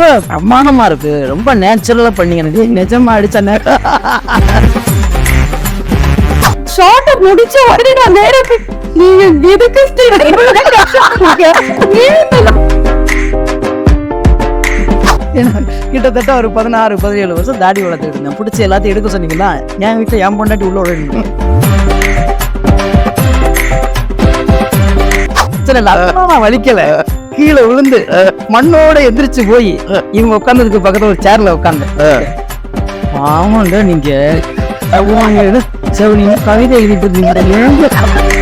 ரொம்ப பிரமாணமா இருக்கு. ரொம்ப நேச்சுரலா பண்ணீங்க எனக்கு. நிஜமா அடிச்ச ஷார்ட் முடிச்ச உடனே நான் நேரம் நீங்க எதுக்கு கிட்டத்தட்ட ஒரு பதினாறு பதினேழு வருஷம் தாடி வளர்த்துட்டு இருந்தேன். பிடிச்சி எல்லாத்தையும் எடுக்க சொன்னீங்களா என் வீட்டில் என் பொண்டாட்டி உள்ள விடணும் சில நான் வலிக்கல. கீழே விழுந்து மண்ணோட எந்திரிச்சு போய் இவங்க உட்கார்ந்ததுக்கு பக்கத்துல ஒரு சேர்ல உட்காந்து ஆமாங்க நீங்க. கவிதை எழுதிட்டு இருந்தீங்க?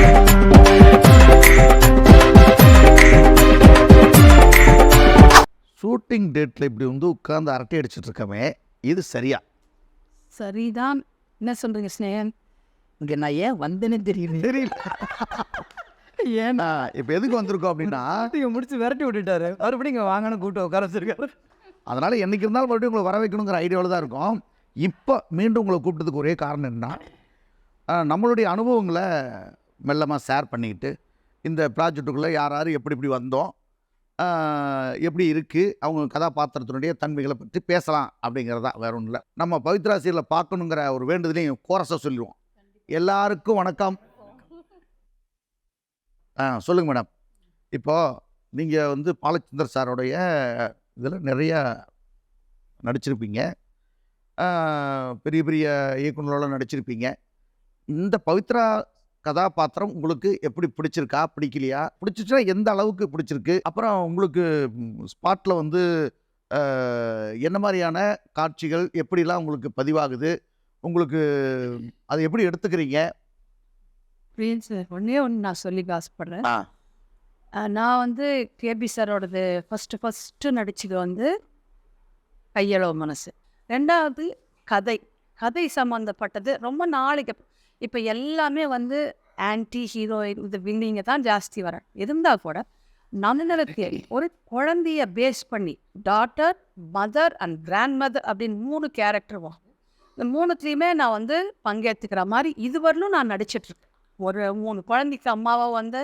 ஷூட்டிங் டேட்டில் இப்படி வந்து உட்கார்ந்து அரட்டை அடிச்சிட்டு இருக்கமே இது சரியா? சரிதான். என்ன சொல்றீங்க ஸ்னேகன்? இங்க நான் ஏன் வந்தேனே தெரியல. தெரியல. ஏன்னா? இப்போ எதுக்கு வந்திருக்கோம் அப்படின்னா? நீங்க முடிச்சு விரட்டி விட்டுட்டாரு. மறுபடியும் இங்க வாங்கன்னு கூப்பிட்டு உட்கார வச்சிருக்காரு. அதனால் என்னைக்கு இருந்தாலும் மறுபடியும் உங்களை வர வைக்கணுங்கிற ஐடியாவில் தான் இருக்கும். இப்போ மீண்டும் உங்களை கூப்பிட்டதுக்கு ஒரே காரணம் என்ன நம்மளுடைய அனுபவங்களை மெல்லமாக ஷேர் பண்ணிக்கிட்டு இந்த ப்ராஜெக்ட்டுக்குள்ளே யார் யார் எப்படி இப்படி வந்தோம் எப்படி இருக்குது அவங்க கதாபாத்திரத்தினுடைய தன்மைகளை பற்றி பேசலாம் அப்படிங்கிறதா வேற ஒன்றும் இல்லை. நம்ம பவித்ரா சீரில் பார்க்கணுங்கிற ஒரு வேண்டுதலையும் கோரஸை சொல்லிடுவோம். எல்லாருக்கும் வணக்கம். ஆ சொல்லுங்கள் மேடம். இப்போது நீங்கள் வந்து பாலச்சந்தர் சாரோடைய இதில் நிறையா நடிச்சிருப்பீங்க. பெரிய பெரிய இயக்குநர்களோட நடிச்சிருப்பீங்க. இந்த பவித்ரா கதாபாத்திரம் உங்களுக்கு எப்படி பிடிச்சிருக்கா பிடிக்கலையா? பிடிச்சிச்சுன்னா எந்த அளவுக்கு பிடிச்சிருக்கு? அப்புறம் உங்களுக்கு ஸ்பாட்டில் வந்து என்ன மாதிரியான காட்சிகள் எப்படிலாம் உங்களுக்கு பதிவாகுது? உங்களுக்கு அதை எப்படி எடுத்துக்கிறீங்க? பிரின்ஸ் ஒன்னே ஒன்று நான் சொல்லி ஆசைப்படுறேன். நான் வந்து கேபி சாரோடது ஃபஸ்ட்டு ஃபஸ்ட்டு நடிச்சது வந்து கையளவு மனசு. ரெண்டாவது கதை. கதை சம்மந்தப்பட்டது ரொம்ப நாளைக்கு இப்போ எல்லாமே வந்து ஆன்டி ஹீரோயின் இது வில்லிங்க தான் ஜாஸ்தி வர இருந்தால் கூட நன்னலத்திய ஒரு குழந்தைய பேஸ் பண்ணி daughter mother and grandmother அப்படின்னு மூணு கேரக்டர் வரும் இந்த மூணுத்துலேயுமே நான் வந்து பங்கேற்றுக்கிற மாதிரி இதுவரையிலும் நான் நடிச்சிட்ருக்கேன் ஒரு மூணு குழந்தைக்கு அம்மாவாக வந்து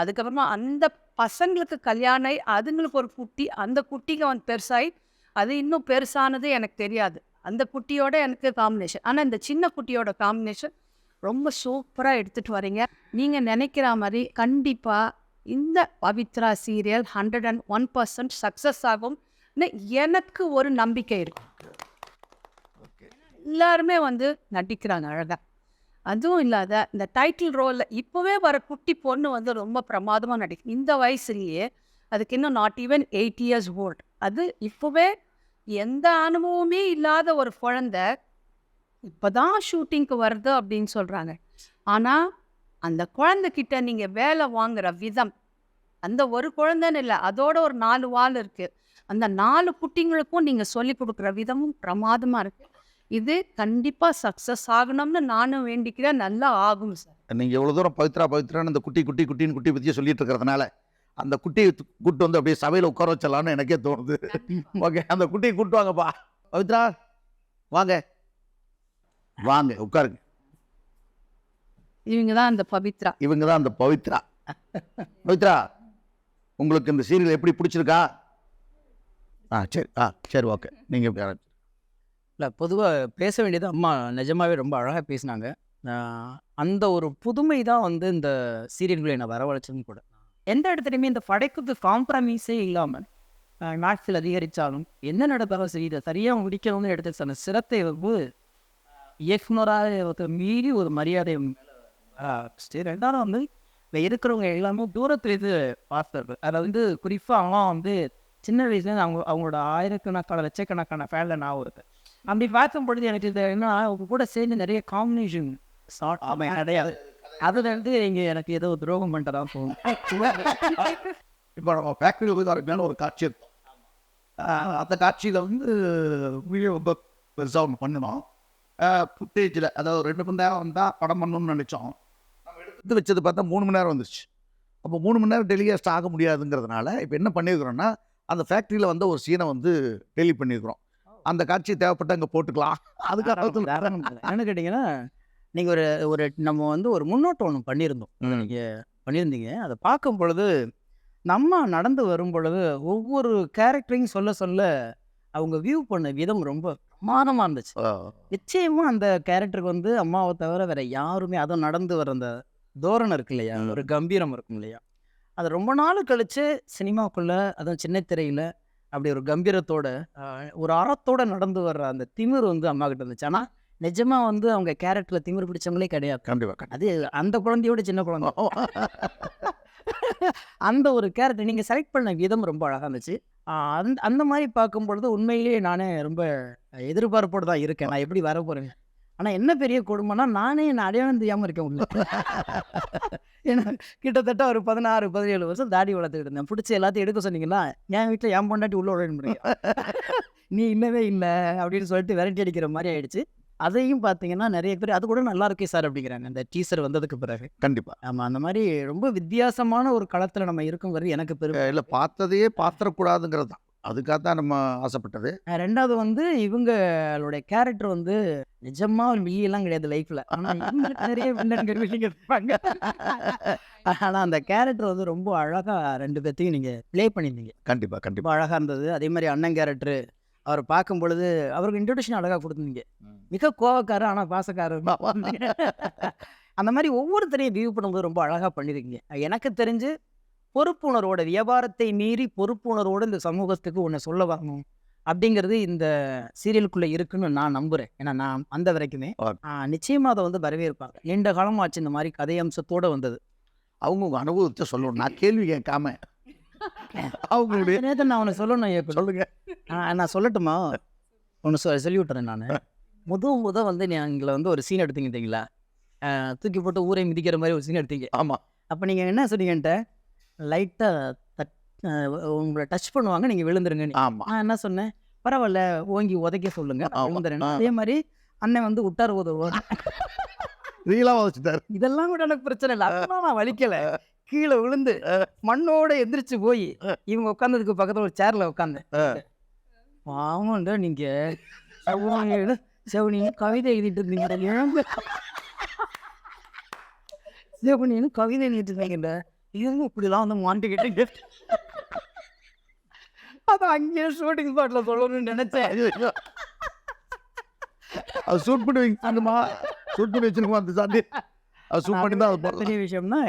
அதுக்கப்புறமா அந்த பசங்களுக்கு கல்யாணம் ஆகி அதுங்களுக்கு ஒரு குட்டி அந்த குட்டிக்கு வந்து பெருசாகி அது இன்னும் பெருசானது எனக்கு தெரியாது. அந்த குட்டியோட எனக்கு காம்பினேஷன் ஆனால் இந்த சின்ன குட்டியோட காம்பினேஷன் ரொம்ப சூப்பராக எடுத்துகிட்டு வரீங்க. நீங்கள் நினைக்கிற மாதிரி கண்டிப்பாக இந்த Pavithra serial hundred and one percent success ஆகும். எனக்கு ஒரு நம்பிக்கை இருக்கு. எல்லாருமே வந்து நடிக்கிறாங்க அழகா. அதுவும் இல்லாத இந்த டைட்டில் ரோலில் இப்போவே வர குட்டி பொண்ணு வந்து ரொம்ப பிரமாதமாக நடிக்கும். இந்த வயசுலேயே அதுக்கு இன்னும் not even eight years old அது இப்போவே எந்த அனுபவமே இல்லாத ஒரு குழந்த இப்போ தான் ஷூட்டிங்க்கு வருது அப்படின்னு சொல்கிறாங்க ஆனால் அந்த குழந்தைக்கிட்ட நீங்கள் வேலை வாங்குகிற விதம் அந்த ஒரு குழந்தைன்னு இல்லை அதோட ஒரு நாலு வால் இருக்குது அந்த நாலு குட்டிங்களுக்கும் நீங்கள் சொல்லி கொடுக்குற விதமும் பிரமாதமாக இருக்குது இது கண்டிப்பாக சக்ஸஸ் ஆகணும்னு நானும் வேண்டிக்கிறேன். நல்லா ஆகும் சார். நீங்கள் எவ்வளோ தூரம் பவித்ரா பவித்ரான்னு இந்த குட்டி குட்டி குட்டின்னு குட்டி பற்றியே சொல்லிட்டு இருக்கிறதுனால அந்த குட்டியை கூட்டு வந்து அப்படியே சபையில் உட்கார வச்சிடலாம்னு எனக்கே தோணுது. ஓகே அந்த குட்டியை கூட்டு வாங்கப்பா. பவித்ரா வாங்க. வாங்க உட்காருங்க. இவங்க தான் அந்த பவித்ரா. இவங்க தான் அந்த பவித்ரா. பவித்ரா உங்களுக்கு இந்த சீரியல் எப்படி பிடிச்சிருக்கா? ஆ சரி ஆ சரி ஓகே. நீங்கள் இல்லை பொதுவாக பேச வேண்டியது அம்மா நிஜமாவே ரொம்ப அழகாக பேசினாங்க. அந்த ஒரு புதுமை தான் வந்து இந்த சீரியல்களை நான் வரவழைச்சதும் கூட. எந்த இடத்துலையுமே இந்த படைக்குது காம்ப்ரமைஸே இல்லாமல் மேக்ஸில் அதிகரித்தாலும் என்ன நடந்தாலும் சரி இதை சரியாக முடிக்கணும்னு எடுத்து சொன்ன சிரத்தை வந்து இயக்குனராக ஒருத்தர் மீறி ஒரு மரியாதை ரெண்டாவது வந்து இப்போ இருக்கிறவங்க எல்லாமே தூரத்தில் இது பார்த்தார்கள் அதில் வந்து குறிப்பாக அவங்க வந்து சின்ன வயசுலேருந்து அவங்க அவங்களோட ஆயிரக்கணக்கான லட்சக்கணக்கான ஃபேனில் நான் இருக்கேன் அப்படி பார்க்கும் பொழுது எனக்கு இது என்ன அவங்க கூட சேர்ந்து நிறைய காம்பினேஷன் ஷார்ட் ஆமாம் கிடையாது அதுல இருந்து இங்கே எனக்கு ஏதோ துரோகம் பண்ணிட்டதா தோணும். இப்போ நம்ம ஃபேக்ட்ரி மேலே ஒரு காட்சி இருக்கும் அந்த காட்சியில் வந்து வீடியோ ரொம்ப பெருசாக ஒன்று பண்ணினோம் ஃபுட்டேஜில் அதாவது ரெண்டு மணி நேரம் வந்தால் படம் பண்ணணும்னு நினச்சோம். நம்ம எடுத்து வச்சது பார்த்தா மூணு மணி நேரம் வந்துருச்சு. அப்போ மூணு மணி நேரம் டெலிகாஸ்ட் ஆக முடியாதுங்கிறதுனால இப்போ என்ன பண்ணியிருக்கிறோன்னா அந்த ஃபேக்ட்ரியில் வந்து ஒரு சீனை வந்து டெலி பண்ணியிருக்கிறோம் அந்த காட்சி தேவைப்பட்ட அங்கே போட்டுக்கலாம். அதுக்காக என்னன்னு கேட்டிங்கன்னா நீங்கள் ஒரு ஒரு நம்ம வந்து ஒரு முன்னோட்டம் ஒன்று பண்ணியிருந்தோம். நீங்கள் பண்ணியிருந்தீங்க. அதை பார்க்கும் பொழுது நம்ம நடந்து வரும் பொழுது ஒவ்வொரு கேரக்டரையும் சொல்ல சொல்ல அவங்க வியூ பண்ண விதம் ரொம்ப பிரமாதமாக இருந்துச்சு. ஆ, நிச்சயமா அந்த கேரக்டருக்கு வந்து அம்மாவை தவிர வேற யாருமே அதுவும் நடந்து வர அந்த தோரணை இருக்கு இல்லையா. ஒரு கம்பீரம் இருக்கும் இல்லையா? அது ரொம்ப நாள் கழிச்சு சினிமாக்குள்ள அதுவும் சின்ன திரையில அப்படி ஒரு கம்பீரத்தோட ஒரு அறத்தோட நடந்து வர்ற அந்த திமிர் வந்து அம்மா கிட்ட இருந்துச்சு. ஆனா நிஜமா வந்து அவங்க கேரக்டர்ல திமிர் பிடிச்சவங்களே கிடையாது. கண்டிப்பா கண்டிப்பா. அது அந்த குழந்தையோட சின்ன குழந்தை. அந்த ஒரு கேரக்டர் நீங்கள் செலக்ட் பண்ண விதம் ரொம்ப அழகாக இருந்துச்சு. அந்த அந்த மாதிரி பார்க்கும் பொழுது உண்மையிலேயே நானே ரொம்ப எதிர்பார்ப்போடு தான் இருக்கேன். நான் எப்படி வர போகிறேன் ஆனால் என்ன பெரிய கொடுமைனா நானே என்ன அடையாளம் தெரியாமல் இருக்கேன் உள்ள ஏன்னா கிட்டத்தட்ட ஒரு பதினாறு பதினேழு வருஷம் தாடி வளர்த்துக்கிட்டு இருந்தேன். பிடிச்சி எல்லாத்தையும் எடுக்க சொன்னீங்கன்னா என் வீட்டில் என் பொண்டாட்டி உள்ள விட முடியும். நீ இல்லவே இல்லை அப்படின்னு சொல்லிட்டு விரட்டி அடிக்கிற மாதிரி ஆயிடுச்சு. அதையும் பார்த்தீங்கன்னா நிறைய பேர் அது கூட நல்லா இருக்கே சார் அப்படிங்கிறாங்க. அந்த டீசர் வந்ததுக்கு பிறகு. கண்டிப்பா. ஆமாம் அந்த மாதிரி ரொம்ப வித்தியாசமான ஒரு களத்தில் நம்ம இருக்குங்கிறது எனக்கு பெருமை. இல்ல பார்த்ததையே பாத்திரக்கூடாதுங்கிறது தான். அதுக்காக தான் நம்ம ஆசைப்பட்டது. ரெண்டாவது வந்து இவங்களுடைய கேரக்டர் வந்து நிஜமா ஒரு வில்லியெல்லாம் கிடையாது லைஃப்ல நிறைய வில்லன்கள் வில்லிங்க இருப்பாங்க. ஆனா அந்த கேரக்டர் வந்து ரொம்ப அழகா ரெண்டு பேர்த்தையும் நீங்க ப்ளே பண்ணியிருந்தீங்க. கண்டிப்பா கண்டிப்பா. ரொம்ப அழகா இருந்தது. அதே மாதிரி அண்ணன் கேரக்டர் அவர் பார்க்கும் பொழுது அவருக்கு இன்ட்ரொடக்ஷன் அழகா கொடுத்துருந்தீங்க மிக கோவக்காரர் ஆனா பாசக்காரர். அந்த மாதிரி ஒவ்வொருத்தரையும் வியூ பண்ணும்போது ரொம்ப அழகா பண்ணியிருக்கீங்க. எனக்கு தெரிஞ்சு பொறுப்புணர்வோட வியாபாரத்தை மீறி பொறுப்புணர்வோட இந்த சமூகத்துக்கு ஒன்று சொல்ல வரணும் அப்படிங்கிறது இந்த சீரியலுக்குள்ள இருக்குன்னு நான் நம்புறேன். ஏன்னா நான் அந்த வரைக்குமே Okay. ஆ, நிச்சயமா அதை வந்து வரவேற்பாங்க. நீண்ட காலமாச்சு இந்த மாதிரி கதை அம்சத்தோட வந்தது. அவங்க அனுபவத்தை சொல்லணும். நான் கேள்வி கேட்காம. அவங்களுடைய நேற்று நான் அவனை சொல்லணும் இயக்குனர். சொல்லுங்க. நான் சொல்லட்டுமா? ஒன்று சொ சொல்லி விட்டுறேன் நான். முத முத வந்து நீங்களை வந்து ஒரு சீன் எடுத்தீங்க தூக்கி போட்டு ஊரை மிதிக்கிற மாதிரி ஒரு சீன் எடுத்தீங்க. ஆமா. அப்போ நீங்கள் என்ன சொன்னீங்கன்ட்ட? லைட்டாக தட் உங்களை டச் பண்ணுவாங்க நீங்கள் விழுந்துருங்க ஆமா. நான் என்ன சொன்னேன்? பரவாயில்ல ஓங்கி உதைக்க சொல்லுங்க. விழுந்துறேன். அதே மாதிரி அண்ணன் வந்து விட்டார் உதவுவார் ரீலா வச்சுட்டாரு இதெல்லாம் கூட எனக்கு பிரச்சனை இல்லை. அதெல்லாம் நான் வலிக்கல. கீழே விழுந்து மண்ணோட எந்திரிச்சு போய் இவங்க உட்காந்ததுக்கு பக்கத்துல ஒரு சேர்ல உட்காந்தேன் ஆ. பாவம்டா நீங்க. செவ்வனி செவனின்னு கவிதை எழுதிட்டு இருந்தீங்க இழந்து செவனின்னு கவிதை எழுதிட்டு இருந்தீங்கடா. இவங்க இப்படிலாம் வந்து மாட்டிக்கிட்டு அதை அங்கேயே ஷூட்டிங் ஸ்பாட்ல சொல்லணும்னு நினைச்சேன். அது சூட் பண்ணி வைக்கணுமா சூட் பண்ணி வச்சிருக்கோம் அந்த சாண்டி அது சூட் பண்ணி தான் அது பெரிய விஷயம்னா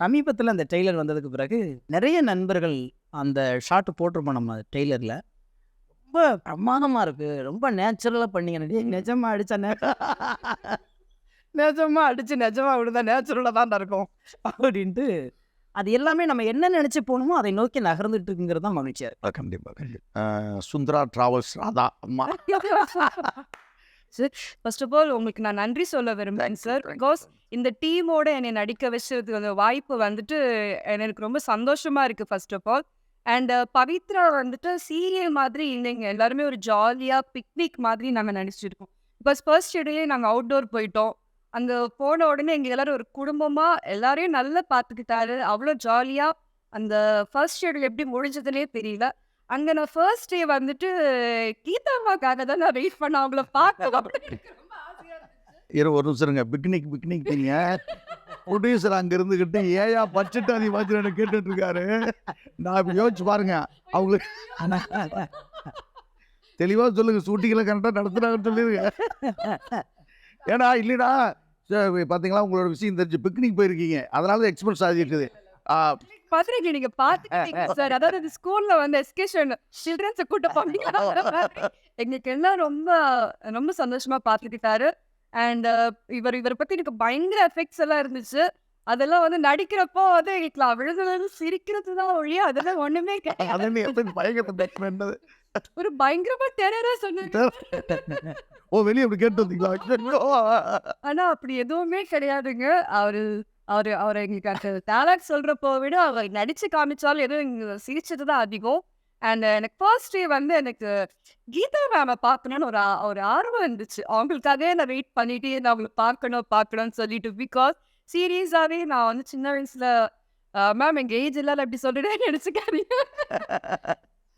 சமீபத்தில் அந்த ட்ரெய்லர் வந்ததுக்கு பிறகு நிறைய நண்பர்கள் அந்த ஷாட் போட்டிருப்போம் நம்ம ட்ரெய்லரில் ரொம்ப பிரமாதமாக இருக்கு. ரொம்ப நேச்சுரலாக பண்ணீங்க. டேய், நிஜமா அடிச்சா நே நிஜமா அடிச்சு நிஜமா விடுதா நேச்சுரலாக தான் இருக்கும். அப்படின்ட்டு அது எல்லாமே நம்ம என்ன நினச்சி போகணுமோ அதை நோக்கி நகர்ந்துட்டு இருக்குங்கிறது தான் மகிழ்ச்சியாக இருக்கு. கண்டிப்பா கண்டிப்பா. ஆ, சுந்தரா டிராவல்ஸ் ராதா அம்மா. ஃபர்ஸ்ட் ஆஃப் ஆல் உங்களுக்கு நான் நன்றி சொல்ல விரும்புகிறேன் சார். பிகாஸ் இந்த டீமோட என்னை நடிக்க வச்சதுக்கு அந்த வாய்ப்பு வந்துட்டு எனக்கு ரொம்ப சந்தோஷமா இருக்கு first of all and Pavithra வந்துட்டு சீரியல் மாதிரி இல்லைங்க. எல்லாருமே ஒரு ஜாலியாக பிக்னிக் மாதிரி நாங்கள் நடிச்சிருக்கோம். பிகாஸ் ஃபர்ஸ்ட் ஷெடியூலே நாங்கள் அவுட்டோர் போயிட்டோம். அங்கே போன உடனே எங்கள் எல்லாரும் ஒரு குடும்பமாக எல்லாரையும் நல்லா பார்த்துக்கிட்டாரு. அவ்வளோ ஜாலியாக அந்த ஃபர்ஸ்ட் ஷெடியூல் எப்படி முடிஞ்சதுனே தெரியல. அங்கே நான் ஃபர்ஸ்ட் டே வந்துட்டு கீதாமாக்காக தான் நான் வெயிட் பண்ண அவங்கள பார்க்க அப்படின்னு இரு ஒரு நிமிஷம் இருங்க. பிக்னிக் பிக்னிக் நீங்க. ப்ரொடியூசர் அங்க இருந்துகிட்டு ஏயா பட்ஜெட் அதிகமாச்சு கேட்டுட்டு இருக்காரு. நான் யோசிச்சு பாருங்க. அவங்களுக்கு தெளிவா சொல்லுங்க. ஷூட்டிங்ல கரெக்டா நடத்துறாங்கன்னு சொல்லிருங்க. ஏன்னா இல்லைடா சரி, பாத்தீங்களா உங்களோட விஷயம் தெரிஞ்சு பிக்னிக் போயிருக்கீங்க. அதனால எக்ஸ்பென்ஸ் ஆகிருக்குது பத்திரிக்கை நீங்க பாத்துக்கிட்டீங்க சார். அதாவது ஸ்கூல்ல வந்து எஸ்கேஷன் சில்ட்ரன்ஸை கூட்ட எங்களுக்கு எல்லாம் ரொம்ப ரொம்ப சந்தோஷமா பாத்துக்கிட்டாரு. அண்ட் இவர் இவரை பத்தி எனக்கு பயங்கர எஃபெக்ட்ஸ் எல்லாம் இருந்துச்சு. அதெல்லாம் வந்து நடிக்கிறப்போ வந்து எங்களுக்கு விழுதுல சிரிக்கிறது தான் ஒழிய அதெல்லாம் ஒண்ணுமே கிடையாது. ஒரு பயங்கரமா டெரரா சொன்னாங்க ஓ வெளியே அப்படி கேட்டு வந்தீங்களா. ஆனா அப்படி எதுவுமே கிடையாதுங்க. அவரு அவரு அவர் எங்களுக்கு அந்த டேலண்ட் சொல்றப்போ விட அவர் நடிச்சு காமிச்சாலும் எதுவும் சிரிச்சது தான் அதிகம். அண்ட் எனக்கு ஃபர்ஸ்ட் டே வந்து எனக்கு கீதா மேம பார்க்கணும்னு ஒரு ஒரு ஆர்வம் இருந்துச்சு. அவங்களுக்காகவே நான் வெயிட் பண்ணிட்டு நான் அவங்களை பார்க்கணும் பார்க்கணும்னு சொல்லிட்டு பிகாஸ் சீரியஸாவே நான் வந்து சின்ன வயசுல மேம் எங்க ஏஜ் எல்லாரும் அப்படி சொல்லிட்டு நினைச்சுக்காதீங்க.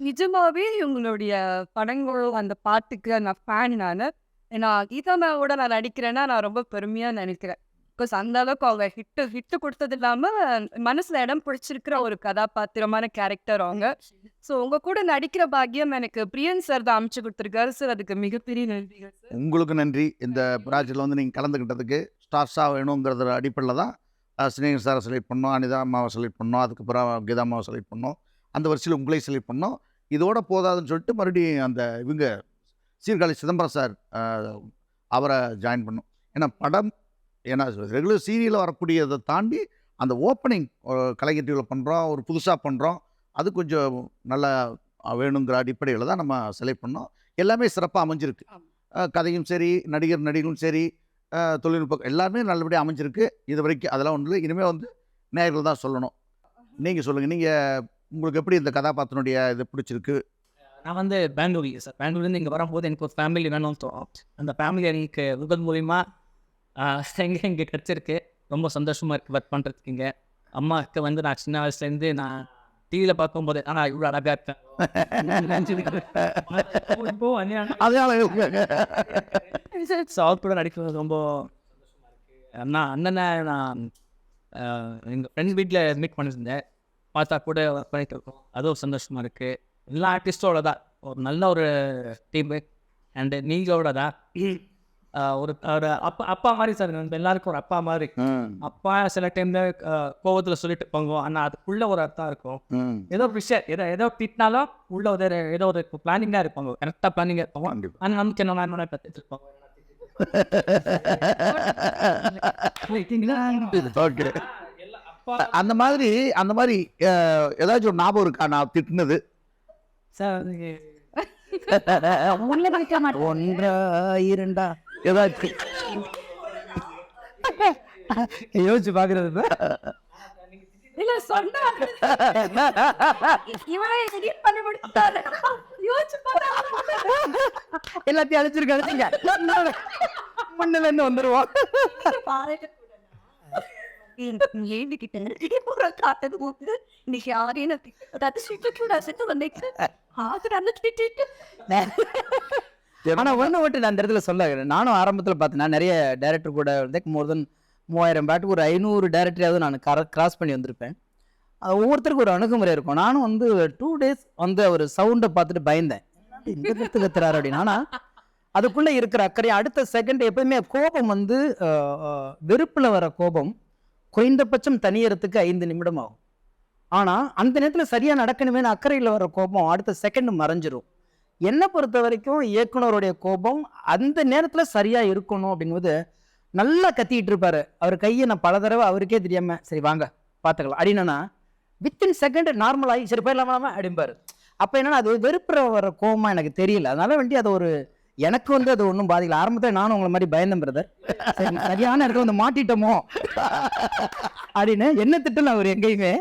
நிஜமாவே உங்களுடைய படங்கள் அந்த பாட்டுக்கு நான் ஃபேன் நான். நான் கீதா மேமோட நான் நடிக்கிறேன்னா நான் ரொம்ப பெருமையா நினைக்கிறேன் பிகாஸ் அந்த அளவுக்கு அவங்க ஹிட்டு ஹிட்டு கொடுத்தது இல்லாம மனசுல இடம் பிடிச்சிருக்கிற ஒரு கதாபாத்திரமான கேரக்டர் அவங்க. ஸோ உங்க கூட நடிக்கிற பாக்கியம் எனக்கு பிரியன் சார் தான் அமைச்சு கொடுத்துருக்காரு. சார் அதுக்கு மிகப்பெரிய சார் உங்களுக்கு நன்றி. இந்த ப்ராஜெக்டில் வந்து நீங்கள் கலந்துக்கிட்டதுக்கு ஸ்டார்ஸாக வேணுங்கிறத அடிப்படையில் தான் சினேகன் சாரை செலக்ட் பண்ணோம். அனிதா அம்மாவை செலக்ட் பண்ணோம். அதுக்கப்புறம் கீதா அம்மாவை செலக்ட் பண்ணோம். அந்த வரிசையில் உங்களையும் செலக்ட் பண்ணோம். இதோட போதாதுன்னு சொல்லிட்டு மறுபடியும் அந்த இவங்க சீர்காழி சிதம்பரம் சார் அவரை ஜாயின் பண்ணோம். ஏன்னா படம் ஏன்னா ரெகுலர் சீரியலில் வரக்கூடியதை தாண்டி அந்த ஓப்பனிங் கலைஞர் டிவியில் பண்ணுறோம் ஒரு புதுசாக பண்ணுறோம் அது கொஞ்சம் நல்லா வேணுங்கிற அடிப்படையில் தான் நம்ம செலக்ட் பண்ணோம். எல்லாமே சிறப்பாக அமைஞ்சிருக்கு. கதையும் சரி நடிகர் நடிகரும் சரி தொழில்நுட்பம் எல்லாமே நல்லபடியாக அமைஞ்சிருக்கு. இது வரைக்கும் அதெல்லாம் இல்லை. இனிமேல் வந்து நேயர்கள் தான் சொல்லணும். நீங்கள் சொல்லுங்கள் நீங்கள் உங்களுக்கு எப்படி இந்த கதாபாத்திரனுடைய இது பிடிச்சிருக்கு? நான் வந்து பெங்களூர் சார் பெங்களூர்லேருந்து இங்கே வரும்போது எனக்கு ஒரு ஃபேமிலி வேணும்னு தோணும் அந்த ஃபேமிலி எனக்கு விபத் மூலிமா எங்கே இங்கே கிடச்சிருக்கு. ரொம்ப சந்தோஷமாக இருக்குது ஒர்க் பண்ணுறதுக்கு இங்கே. அம்மாவுக்கு வந்து நான் சின்ன வயசுலேருந்து நான் டிவியில் பார்க்கும்போது ஆனால் இவ்வளோ அழகாக இருக்கேன் இப்போ அவர் கூட நடிக்கிறது ரொம்ப அண்ணா அண்ணனை நான் எங்கள் ஃப்ரெண்ட்ஸ் வீட்டில் மீட் பண்ணியிருந்தேன். பார்த்தா கூட ஒர்க் பண்ணிட்டு இருக்கோம். அதுவும் சந்தோஷமாக இருக்குது எல்லா ஆர்டிஸ்டோட தான் ஒரு நல்ல ஒரு டீமு அண்டு நீங்களோட தான் ஒரு ஒரு அப்பா அப்பா மாதிரி சார் நம்ம எல்லாருக்கும் ஒரு அப்பா மாதிரி. அப்பா சில டைம்ல கோவத்தில் சொல்லிட்டு இருப்பாங்க ஆனால் அதுக்குள்ள ஒரு அர்த்தம் இருக்கும். ஏதோ ஒரு விஷயம் ஏதோ ஏதோ திட்டினாலும் உள்ள ஒரு ஏதோ ஒரு பிளானிங்காக இருப்பாங்க கரெக்டாக பிளானிங்காக இருப்பாங்க. ஆனால் நமக்கு என்ன நான் கற்றுட்டு இருப்பாங்க ஓகே அந்த மாதிரி அந்த மாதிரி ஏதாச்சும் ஒரு ஞாபகம் இருக்கா? நான் திட்டினது. ஒன்றா இரண்டா ஏதாச்சும் யோசிச்சு பார்க்குறது இல்ல சொன்னா. எல்லாத்தையும் அழைச்சிருக்காங்க முன்னில இருந்து வந்துருவோம். காட்டது போது இன்னைக்கு யாரையும் அதாவது ஒன்று மட்டும் நான் அந்த இடத்துல சொல்ல நானும் ஆரம்பத்தில் பார்த்தேன்னா நிறைய டேரக்டர் கூட வந்து மோர் தென் மூவாயிரம் பேட்டுக்கு ஒரு ஐநூறு டேரக்டரையாவது நான் கர கிராஸ் பண்ணி வந்திருப்பேன். அது ஒவ்வொருத்தருக்கும் ஒரு அணுகுமுறை இருக்கும். நானும் வந்து டூ டேஸ் வந்து அவர் சவுண்டை பார்த்துட்டு பயந்தேன். இந்த கத்து கத்துறாரு அப்படின்னு. ஆனால் அதுக்குள்ளே இருக்கிற அக்கறை அடுத்த செகண்ட் எப்பவுமே கோபம் வந்து வெறுப்பில் வர கோபம் குறைந்தபட்சம் தனியறதுக்கு ஐந்து நிமிடம் ஆகும் ஆனால் அந்த நேரத்தில் சரியாக நடக்கணுமே அக்கறையில் வர கோபம் அடுத்த செகண்ட் மறைஞ்சிரும். என்னை பொறுத்த வரைக்கும் இயக்குனருடைய கோபம் அந்த நேரத்தில் சரியாக இருக்கணும் அப்படிங்கும்போது நல்லா கத்திக்கிட்டு இருப்பார். அவர் கையை நான் பல தடவை அவருக்கே தெரியாமல் சரி வாங்க பார்த்துக்கலாம். அப்படின்னா வித்தின் செகண்ட் நார்மல் ஆகி சரி போயிடலாமா அப்படிம்பாரு. அப்போ என்னென்னா அது வெறுப்புற வர கோபமாக எனக்கு தெரியல. அதனால வேண்டி அது ஒரு எனக்கு வந்து அது ஒன்றும் பாதிக்கல. ஆரம்பத்தில் நானும் உங்களை மாதிரி பயந்தேன் பிரதர் சரியான இடத்துல வந்து மாட்டிட்டோமோ? அப்படின்னு என்ன திட்டல அவர் எங்கேயுமே.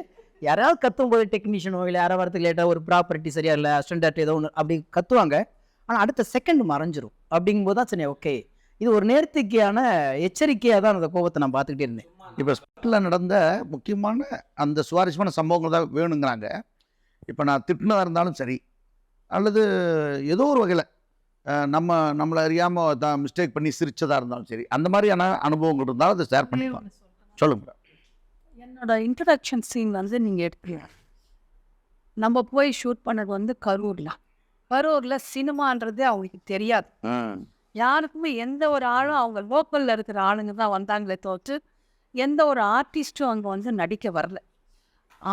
யாராவது கத்தும் போது டெக்னீஷியனோ இல்லை யாராவது வரத்துக்கு லேட்டாக ஒரு ப்ராப்பர்ட்டி சரியா இல்லை அஸ்டண்டர்ட் ஏதோ ஒன்று அப்படி கத்துவாங்க. ஆனால் அடுத்த செகண்ட் மறைஞ்சிரும். அப்படிங்கும்போது தான் சரி ஓகே இது ஒரு நேர்த்திக்கையான எச்சரிக்கையாக தான் அந்த கோபத்தை நான் பார்த்துக்கிட்டே இருந்தேன். இப்போ ஸ்பெட்டில் நடந்த முக்கியமான அந்த சுவாரஸ்யமான சம்பவங்கள் தான் வேணுங்கிறாங்க. இப்போ நான் திட்டினதாக இருந்தாலும் சரி அல்லது ஏதோ ஒரு வகையில் நம்ம நம்மளை அறியாமல் தான் மிஸ்டேக் பண்ணி சிரிச்சதாக இருந்தாலும் சரி அந்த மாதிரியான அனுபவங்கள் இருந்தாலும் அதை ஷேர் பண்ணிக்கலாம். சொல்லுங்க. என்னோட இன்ட்ரடக்ஷன் சீன் வந்து நீங்கள் எடுப்பீங்க நம்ம போய் ஷூட் பண்ணது வந்து கரூரில் கரூரில் சினிமான்றது அவங்களுக்கு தெரியாது. யாருக்குமே எந்த ஒரு ஆளும் அவங்க லோக்கலில் இருக்கிற ஆளுங்க தான் வந்தாங்களே தோற்று எந்த ஒரு ஆர்டிஸ்ட்டும் அங்கே வந்து நடிக்க வரல.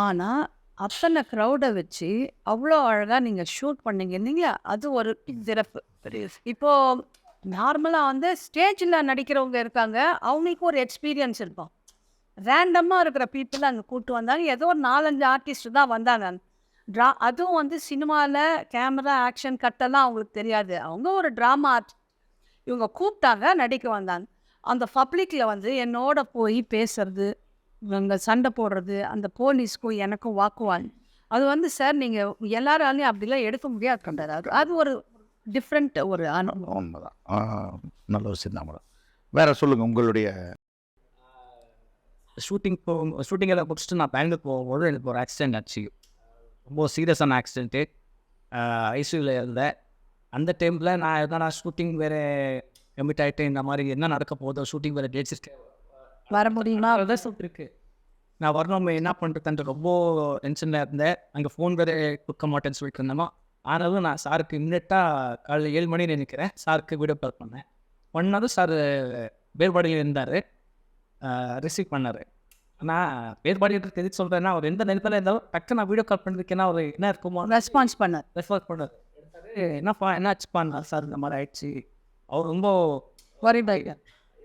ஆனால் அத்தனை க்ரௌடை வச்சு அவ்வளோ அழகாக நீங்கள் ஷூட் பண்ணீங்க. இல்லைங்களா அது ஒரு சிறப்பு. இப்போ நார்மலாக வந்து ஸ்டேஜில் நடிக்கிறவங்க இருக்காங்க. அவங்களுக்கு ஒரு எக்ஸ்பீரியன்ஸ் இருக்கும். ரேண்டமாக இருக்கிற பீப்புள் அங்கே கூப்பிட்டு வந்தாங்க. ஏதோ ஒரு நாலஞ்சு ஆர்டிஸ்ட் தான் வந்தாங்க. ட்ரா அதுவும் வந்து சினிமாவில் கேமரா ஆக்ஷன் கட்டெல்லாம் அவங்களுக்கு தெரியாது. அவங்க ஒரு ட்ராமா ஆர்ட் இவங்க கூப்பிட்டாங்க நடிக்க வந்தாங்க. அந்த பப்ளிக்கில் வந்து என்னோட போய் பேசுறது இவங்க சண்டை போடுறது அந்த போலீஸ்க்கும் எனக்கும் வாக்குவாங்க அது வந்து சார் நீங்கள் எல்லாராலையும் அப்படிலாம் எடுக்க முடியாது. கண்டாரு அது ஒரு டிஃப்ரெண்ட் ஒரு அனுபவம். உண்மைதான். நல்ல விஷயம் தான். மேடம் வேற சொல்லுங்கள் உங்களுடைய ஷூட்டிங் போ ஷூட்டிங் எல்லாம் முடிச்சுட்டு நான் பெங்களூர் போகும்போது எனக்கு ஒரு ஆக்சிடென்ட் ஆச்சு. ரொம்ப சீரியஸான ஆக்சிடென்ட்டு ஐசியூவில் இருந்தேன். அந்த டைமில் நான் எதனா ஷூட்டிங் வேறு கமிட் ஆகிட்டு இந்த மாதிரி என்ன நடக்க போதோ ஷூட்டிங் வேறு டேட்ஸ் வர முடியுமா? இருக்கு. நான் வரணும் என்ன பண்ணுறதுன்ட்டு ரொம்ப டென்ஷனில் இருந்தேன். அங்கே ஃபோன் வேறு கொடுக்க மாட்டேன்னு சொல்லிட்டு இருந்தேமா ஆனாலும் நான் சாருக்கு இம்மிடியட்டாக காலையில் ஏழு மணி நினைக்கிறேன் சாருக்கு வீடியோ கால் பண்ணேன். ஒன்றாவது சார் வேறுபாடியில் இருந்தார். ரிசீவ் பண்ணார். ஆனால் வேறுபாடு எதுக்கு சொல்கிறேன்னா அவர் எந்த நேரத்தில் இருந்தாலும் டக்கு நான் வீடியோ கால் பண்ணுறதுக்கு என்ன அவர் என்ன இருக்குமோ ரெஸ்பான்ஸ் பண்ண ரெஸ்பான்ஸ் பண்ணார். என்னப்பா என்ன ஆச்சுப்பா சார் இந்த மாதிரி ஆயிடுச்சு. அவர் ரொம்ப வரி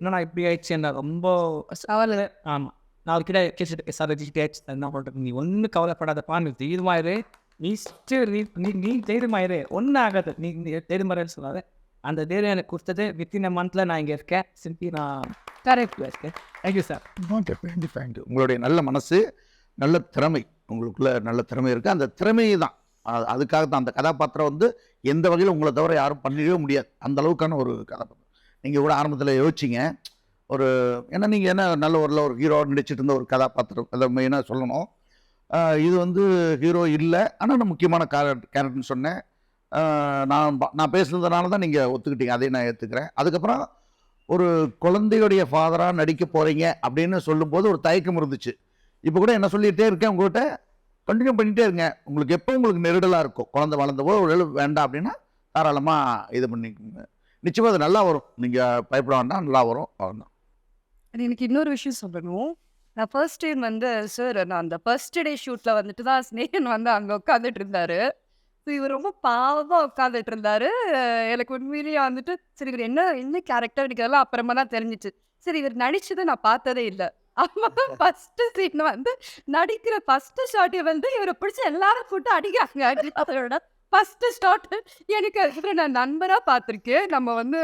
என்னண்ணா இப்படி ஆயிடுச்சு என்ன ரொம்ப கவலை. ஆமாம் நான் அவர்கிட்ட கேட்டுட்டு சார் இப்படி ஆயிடுச்சு என்ன பண்ணுறது நீ ஒன்றும் கவலைப்படாதப்பா நீ தைரியமாயிரு நீ still நீ நீ நீ தைரியமாயிரு ஒன்றும் ஆகாது. நீ நீ தைரியமாயிரு சொல்லாத அந்த தைரியம் எனக்கு கொடுத்தது. வித்தின் அ மந்த்தில் நான் இங்கே இருக்கேன். சிம்பி நான் கரெக்ட் இருக்கேன் தேங்க்யூ சார் தேங்க்யூ உங்களுடைய நல்ல மனசு நல்ல திறமை. உங்களுக்குள்ள நல்ல திறமை இருக்குது அந்த திறமையை தான். அது- அதுக்காக தான் அந்த கதாபாத்திரம் வந்து எந்த வகையில் உங்களை தவிர யாரும் பண்ணிடவே முடியாது. அந்த அளவுக்கான ஒரு கதாபாத்திரம். நீங்கள் கூட ஆரம்பத்தில் யோசிச்சிங்க. ஒரு ஏன்னா நீங்கள் என்ன நல்ல ஒரு ஒரு ஹீரோ நடிச்சிட்டு இருந்த ஒரு கதாபாத்திரம் அதை மெயினாக சொல்லணும். இது வந்து ஹீரோ இல்லை. ஆனால் நான் முக்கியமான கேரக்டர் கேரக்டர்னு சொன்னேன். நான் நான் பேசுனதுனால தான் நீங்கள் ஒத்துக்கிட்டீங்க. அதையும் நான் ஏற்றுக்கிறேன் அதுக்கப்புறம் ஒரு குழந்தையுடைய ஃபாதராக நடிக்க போகிறீங்க அப்படின்னு சொல்லும்போது ஒரு தயக்கம் இருந்துச்சு. இப்போ கூட என்ன சொல்லிகிட்டே இருக்கேன் உங்கள்கிட்ட கண்டினியூ பண்ணிகிட்டே இருங்க. உங்களுக்கு எப்போ உங்களுக்கு நெருடலாக இருக்கும்? குழந்தை வளர்ந்தபோது ஒரு வேண்டாம் அப்படின்னா தாராளமாக இது பண்ணிக்கோங்க நிச்சயமாக அது நல்லா வரும். நீங்கள் பயப்பட வேண்டாம் நல்லா வரும். அவ்வளோதான் அது எனக்கு இன்னொரு விஷயம் சொல்லணும். நான் ஃபர்ஸ்ட் டைம் வந்து சார் நான் அந்த ஃபர்ஸ்ட் டே ஷூட்டில் வந்துட்டு தான் ஸ்னேகன் வந்து அங்கே உட்காந்துட்டு இருந்தாரு. ஸோ இவர் ரொம்ப பாவமாக உட்காந்துட்டு இருந்தாரு. எனக்கு உண்மையிலேயே வந்துட்டு சரி இவர் என்ன என்ன கேரக்டர் இருக்கிறதெல்லாம் அப்புறமா தான் தெரிஞ்சிச்சு. சரி இவர் நடிச்சதை நான் பார்த்ததே இல்லை. அவன் ஃபர்ஸ்ட் சீன் வந்து நடிக்கிற ஃபர்ஸ்ட் ஷாட்டை வந்து இவரை பிடிச்சி எல்லாரும் போட்டு அடிக்காங்க அதோட ஃபர்ஸ்ட் ஸ்டார்ட் எனக்கு அதுக்கப்புறம் நான் நண்பராக பார்த்துருக்கேன். நம்ம வந்து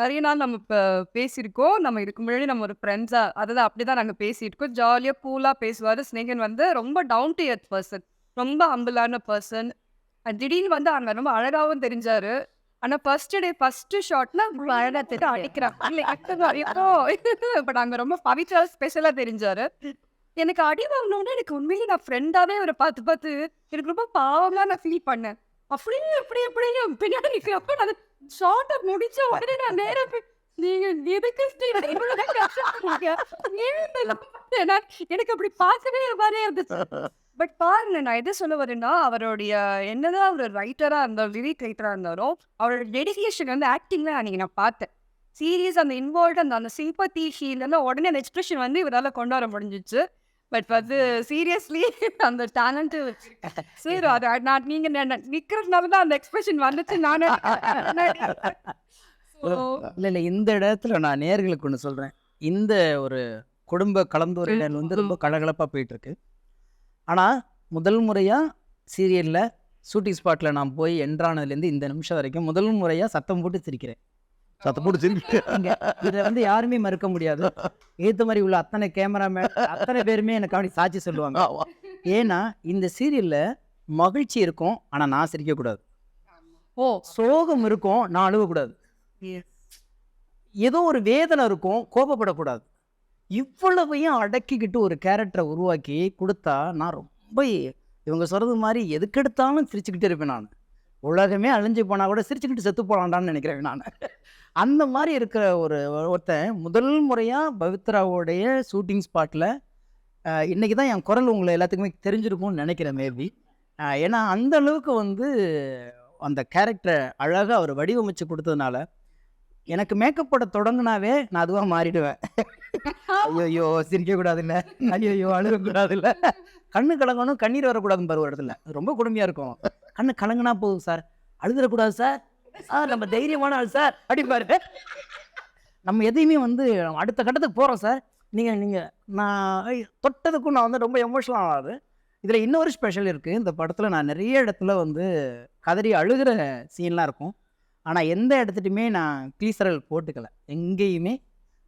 நிறைய நாள் நம்ம இப்போ பேசியிருக்கோம். நம்ம இதுக்கு முன்னாடி நம்ம ஒரு ஃப்ரெண்ட்ஸாக அதாவது அப்படி தான் நாங்கள் பேசியிருக்கோம். ஜாலியாக கூலாக பேசுவார். ஸ்னேகன் வந்து ரொம்ப டவுன் டு எர்த் பர்சன் ரொம்ப அம்பிளான பர்சன் திடீர்னு வந்து அங்கே ரொம்ப அழகாகவும் தெரிஞ்சாரு. ஆனால் ஃபர்ஸ்ட் டே ஃபர்ஸ்ட் ஷாட்ல அழகாக தெரிஞ்சு அடிக்கிறான். பட் அங்கே ரொம்ப பவித்ரா ஸ்பெஷலாக தெரிஞ்சாரு. எனக்கு அடி வாங்கினோடனே எனக்கு உண்மையிலேயே நான் ஃப்ரெண்டாகவே அவரை பார்த்து பார்த்து எனக்கு ரொம்ப பாவமாக நான் ஃபீல் பண்ணேன். அப்படியே அப்படி அப்படியே பின்னாடி அப்ப நான் ஷார்ட்டை முடிச்ச உடனே நான் நேரா நீங்க எதுக்கு எனக்கு அப்படி பார்க்கவே மாதிரியே இருந்துச்சு. பட் பாருங்க நான் எது சொல்ல வரேன்னா அவருடைய என்னதான் அவர் ரைட்டராக இருந்தாலும் லிரிக் ரைட்டராக இருந்தாலும் அவரோட டெடிக்கேஷன் வந்து ஆக்டிங்ல அன்னைக்கு நான் பார்த்தேன். சீரியஸ் அந்த இன்வால்வ் அந்த அந்த சிம்பத்தி ஷீல் உடனே அந்த எக்ஸ்பிரஷன் வந்து இவரால் கொண்டு வர முடிஞ்சிச்சு. பட் வந்து சீரியஸ்லி அந்த டேலண்ட் சரி. அது நான் நீங்க நிக்கிறதுனால தான் அந்த எக்ஸ்பிரஷன் வந்துச்சு. நானே இல்லை இல்லை இந்த இடத்துல நான் நேர்களுக்கு ஒன்று சொல்கிறேன் இந்த ஒரு குடும்ப கலந்துரையாடல் வந்து ரொம்ப கலகலப்பாக போயிட்டுருக்கு. ஆனால் முதல் முறையாக சீரியலில் ஷூட்டிங் ஸ்பாட்டில் நான் போய் என்ட்ரானதுலேருந்து இந்த நிமிஷம் வரைக்கும் முதல் முறையாக சத்தம் போட்டு சிரிக்கிறேன். சத்தம் போட்டு வந்து யாருமே மறுக்க முடியாது. ஏற்ற மாதிரி உள்ள அத்தனை கேமராமேன் அத்தனை பேருமே எனக்கு அப்படி சாட்சி சொல்லுவாங்க. ஏன்னா இந்த சீரியலில் மகிழ்ச்சி இருக்கும் ஆனால் நான் சிரிக்கக்கூடாது ஓ. சோகம் இருக்கும் நான் அழுவக்கூடாது ஏதோ ஒரு வேதனை இருக்கும் கோபப்படக்கூடாது. இவ்வளவையும் அடக்கிக்கிட்டு ஒரு கேரக்டரை உருவாக்கி கொடுத்தா நான் ரொம்ப இவங்க சொல்கிறது மாதிரி எதுக்கெடுத்தாலும் சிரிச்சுக்கிட்டே இருப்பேன் நான். உலகமே அழிஞ்சு போனால் கூட சிரிச்சுக்கிட்டு செத்து போகலான்டான்னு நினைக்கிறேன் நான். அந்த மாதிரி இருக்கிற ஒரு ஒருத்தன் முதல் முறையாக பவித்ராவோடைய ஷூட்டிங் ஸ்பாட்டில் இன்றைக்கி தான் என் குரல் உங்களை எல்லாத்துக்குமே தெரிஞ்சிருக்கும்னு நினைக்கிறேன் மேபி ஏன்னா அந்த அளவுக்கு வந்து அந்த கேரக்டரை அழகாக அவர் வடிவமைச்சு கொடுத்ததுனால எனக்கு மேக்கப் போட தொடங்குனாவே நான் அதுவாக மாறிடுவேன். ஐயோ சிரிக்கக்கூடாதுல்ல ஐயோ அழுகக்கூடாதுல்ல கண்ணு கலங்கணும் கண்ணீர் வரக்கூடாதுன்னு பாரு ஒரு இடத்துல. ரொம்ப கொடுமையாக இருக்கும். கண்ணு கலங்குனா போதும் சார். அழுதுடக்கூடாது சார். சார் நம்ம தைரியமான ஆள் சார் அப்படி நம்ம எதையுமே வந்து அடுத்த கட்டத்துக்கு போகிறோம் சார். நீங்கள் நீங்கள் நான் தொட்டதுக்கும் நான் வந்து ரொம்ப எமோஷனல் ஆகாது இதில் இன்னொரு ஸ்பெஷல் இருக்குது இந்த படத்தில் நான் நிறைய இடத்துல வந்து கதறி அழுகிற சீன்லாம் இருக்கும். ஆனால் எந்த இடத்துலையுமே நான் கிளீசரல் போட்டுக்கல. எங்கேயுமே